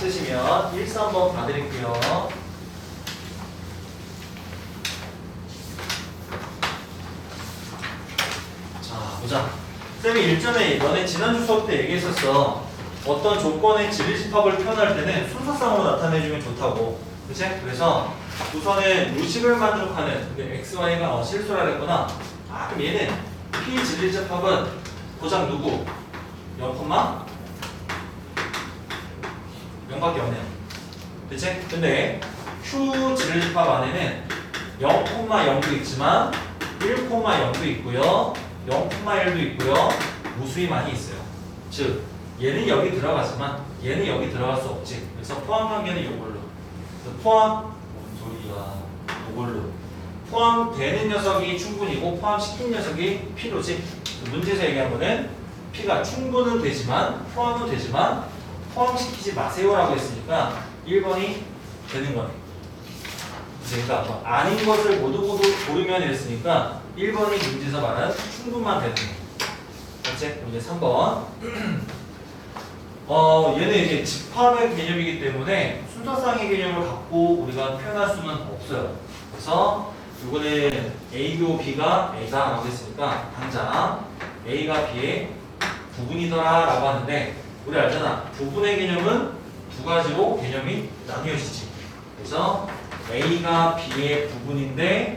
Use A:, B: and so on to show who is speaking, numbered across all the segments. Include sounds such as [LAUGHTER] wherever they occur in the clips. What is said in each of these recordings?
A: 없으시면 1, 3번 봐드릴게요. 자, 보자. 쌤이 일전에 너네 지난주 수업 때 얘기했었어. 어떤 조건의 지리집합을 표현할 때는 순서상으로 나타내주면 좋다고. 그치? 그래서 우선은 무식을 만족하는 근데 x, y가 어, 실수라 그랬구나. 아, 그럼 얘는 p 지리집합은 고장 누구? 0, 0밖에 없네요. 그치? 근데 q 지리집합 안에는 0, 0도 있지만 1, 0도 있고요. 0,1도 있고요. 무수히 많이 있어요. 즉 얘는 여기 들어가지만 얘는 여기 들어갈 수 없지. 그래서 포함 관계는 이걸로. 포함 뭔 소리야? 이걸로. 포함되는 녀석이 충분이고 포함시킨 녀석이 필요지. 문제에서 얘기한 거는 P가 충분은 되지만 포함은 되지만 포함시키지 마세요라고 했으니까 1번이 되는 거네. 그러니까 뭐 아닌 것을 모두 모두 고르면 이랬으니까 1번이 문제에서 말하는 충분만 되는 거. 맞지? 이제 3번. [CLEARS THROAT] 어, 얘는 이제 집합의 개념이기 때문에 순서상의 개념을 갖고 우리가 표현할 수는 없어요. 그래서 이거는 A교 B가 A다 라고 했으니까 당장 A가 B의 부분이더라 라고 하는데 우리 알잖아. 부분의 개념은 두 가지로 개념이 나뉘어지지. 그래서 A가 B의 부분인데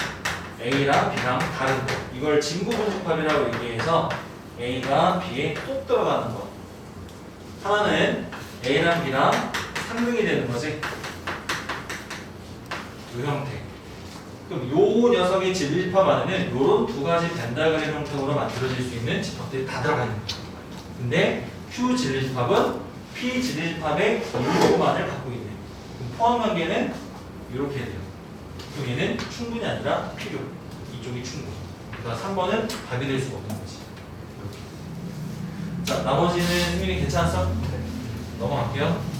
A: A랑 B랑 다른 거. 이걸 진구분집합이라고 얘기해서 A가 B에 꼭 들어가는 거. 하나는 A랑 B랑 상등이 되는 거지. 이 형태. 그럼 요 녀석의 진리집합 안에는 요런 두 가지 벤다그램 형태로 만들어질 수 있는 집합들이 다 들어가 있는 거야. 근데 Q 진리집합은 P 진리집합의 일부만을 갖고. 그럼 포함 관계는 이렇게 돼요. 얘는 충분이 아니라 필요. 이쪽이 충분. 그러니까 3번은 답이 될 수가 없는 거지. 이렇게. 자, 나머지는 승민이 괜찮았어? 넘어갈게요.